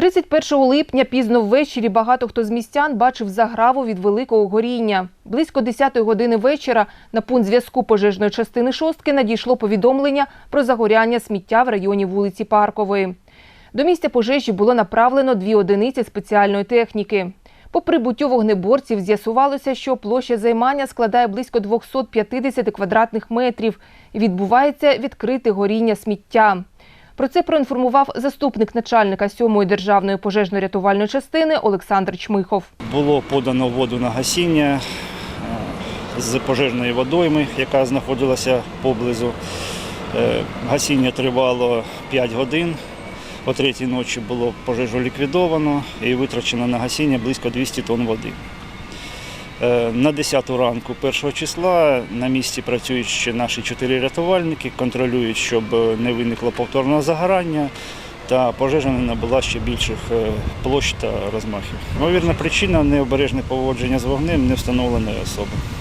31 липня пізно ввечері багато хто з містян бачив заграву від великого горіння. Близько 10 години вечора на пункт зв'язку пожежної частини шостки надійшло повідомлення про загоряння сміття в районі вулиці Паркової. До місця пожежі було направлено дві одиниці спеціальної техніки. По прибуттю вогнеборців з'ясувалося, що площа займання складає близько 250 квадратних метрів і відбувається відкрите горіння сміття. Про це проінформував заступник начальника 7-ї державної пожежно-рятувальної частини Олександр Чмихов. Було подано воду на гасіння е, з пожежної водойми, яка знаходилася поблизу. Е, Гасіння тривало 5 годин. О третій ночі було пожежу ліквідовано і витрачено на гасіння близько 200 тонн води. Е, На 10 ранку 1 числа на місці працюють ще наші чотири рятувальники, контролюють, щоб не виникло повторного загорання та пожежа не набула ще більших е, площ та розмахів. Ймовірна причина необережне поводження з вогнем не встановленої особи.